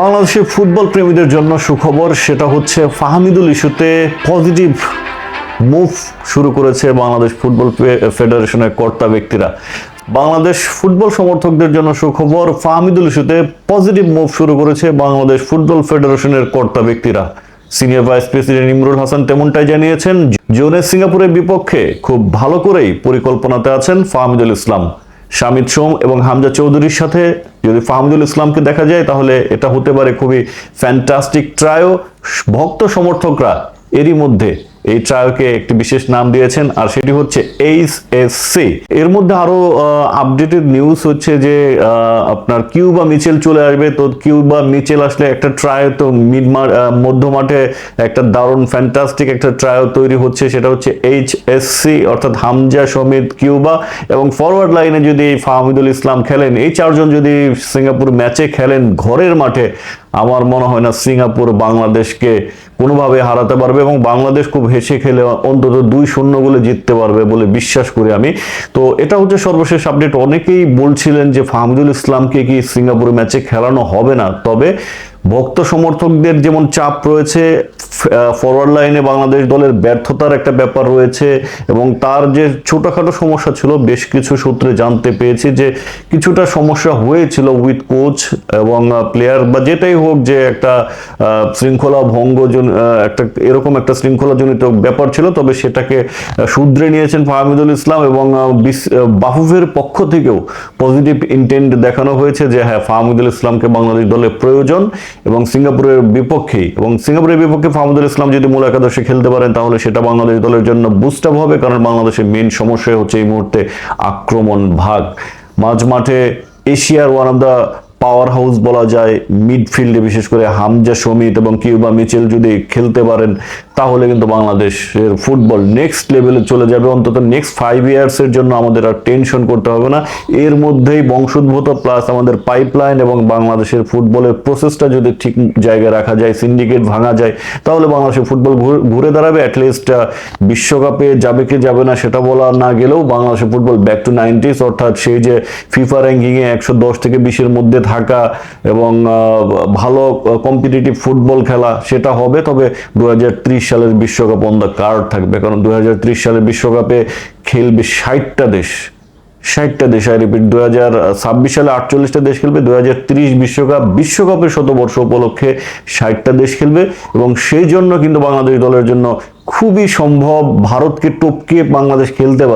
বাংলাদেশের ফুটবল প্রেমীদের জন্য সুখবর সেটা হচ্ছে ফাহামিদুল ইস্যুতে পজিটিভ মুভ শুরু করেছে বাংলাদেশ ফুটবল ফেডারেশনের কর্তা ব্যক্তিরা। বাংলাদেশ ফুটবল সমর্থকদের জন্য সুখবর, ফাহামিদুল ইস্যুতে পজিটিভ মুভ শুরু করেছে বাংলাদেশ ফুটবল ফেডারেশনের কর্তা ব্যক্তিরা। Senior vice president Imrul Hasan তেমনটাই জানিয়েছেন, জোনের সিঙ্গাপুরের বিপক্ষে খুব ভালো করেই পরিকল্পনাতে আছেন ফাহমিদুল ইসলাম। শামিদ সোম এবং হামজা চৌধুরীর সাথে। যদি ফাহমিদুল ইসলামকে দেখা যায়, তাহলে এটা হতে পারে খুবই ফ্যান্টাস্টিক ট্রায়ো ভক্ত সমর্থকরা এরই মধ্যে এই ট্রায়োকে একটি বিশেষ নাম দিয়েছেন, আর সেটি হচ্ছে এইচ এস সি এর মধ্যে আরও আপডেটেড নিউজ হচ্ছে যে আপনার কিউবা মিচেল চলে আসবে। তো কিউবা মিচেল আসলে একটা ট্রায় তো মিড মধ্য মাঠে একটা দারুণ ফ্যান্টাস্টিক একটা ট্রায়ো তৈরি হচ্ছে। সেটা হচ্ছে এইচ এস সি অর্থাৎ হামজা সমিত কিউবা। এবং ফরওয়ার্ড লাইনে যদি ফাহমিদুল ইসলাম খেলেন, এই চারজন যদি সিঙ্গাপুর ম্যাচে খেলেন ঘরের মাঠে আমার মনে হয় না সিঙ্গাপুর বাংলাদেশকে কোনোভাবে হারাতে পারবে এবং বাংলাদেশ খুব হেসে খেলে অন্তত দুই শূন্য গোলে জিততে পারবে বলে বিশ্বাস করি আমি। তো এটা হচ্ছে সর্বশেষ আপডেট। অনেকেই বলছিলেন যে ফাহমিদুল ইসলামকে কি সিঙ্গাপুর ম্যাচে খেলানো হবে না। তবে ভক্ত সমর্থকদের যেমন চাপ রয়েছে ফরওয়ার্ড লাইনে বাংলাদেশ দলের ব্যর্থতার একটা ব্যাপার রয়েছে এবং তার যে ছোটোখাটো সমস্যা ছিল, বেশ কিছু সূত্রে জানতে পেয়েছি যে কিছুটা সমস্যা হয়েছিল উইথ কোচ এবং প্লেয়ার বা যেটাই হোক যে একটা শৃঙ্খলা ভঙ্গ একটা এরকম একটা শৃঙ্খলাজনিত ব্যাপার ছিল, তবে সেটাকে শুধরে নিয়েছেন ফাহমিদুল ইসলাম এবং বিস- পক্ষ থেকেও পজিটিভ ইন্টেন্ট দেখানো হয়েছে যে হ্যাঁ ফাহমিদুল ইসলামকে বাংলাদেশ দলে প্রয়োজন। এবং সিঙ্গাপুরের বিপক্ষে, এবং সিঙ্গাপুরের বিপক্ষে ফাহমুদুল ইসলাম যদি মূল একাদশে খেলতে পারেন, তাহলে সেটা বাংলাদেশ দলের জন্য বুস্ট আপ হবে, কারণ বাংলাদেশের মেন সমস্যা হচ্ছে এই মুহূর্তে আক্রমণ ভাগ। মাঝ মাঠে এশিয়ার one of the powerhouse বলা যায় মিডফিল্ডে বিশেষ করে হামজা সমিত এবং কিউবা মিচেল যদি খেলতে পারেন, তাহলে কিন্তু বাংলাদেশের ফুটবল নেক্সট লেভেলে চলে যাবে। অন্তত নেক্সট ফাইভ ইয়ার্সের জন্য আমাদের আর টেনশন করতে হবে না। এর মধ্যেই বংশোদ্ভূত প্লাস আমাদের পাইপলাইন এবং বাংলাদেশের ফুটবলের প্রসেসটা যদি ঠিক জায়গায় রাখা যায় সিন্ডিকেট ভাঙা যায়, তাহলে বাংলাদেশের ফুটবল ঘুরে- দাঁড়াবে। অ্যাটলিস্ট বিশ্বকাপে যাবে কি যাবে না সেটা বলা না গেলেও বাংলাদেশের ফুটবল ব্যাক টু নাইনটিস অর্থাৎ সেই যে ফিফা র্যাঙ্কিংয়ে একশো দশ থেকে বিশের মধ্যে থাকা এবং ভালো কম্পিটিটিভ ফুটবল খেলা সেটা হবে, তবে দু সালের বিশ্বকাপ অন দ্য কার্ড থাকবে। কারণ দু সালের বিশ্বকাপে খেলবে ষাটটা দেশ। ষাটটা দেশ আই রিপিট দু হাজার ছাব্বিশ সালে আটচল্লিশটা দেশ খেলবে দু হাজার তিরিশ বিশ্বকাপ, বিশ্বকাপের শতবর্ষ উপলক্ষে ষাটটা দেশ খেলবে এবং সেই জন্য কিন্তু বাংলাদেশ দলের জন্য খুবই সম্ভব ভারতকে টপকে বাংলাদেশ খেলতে পারে।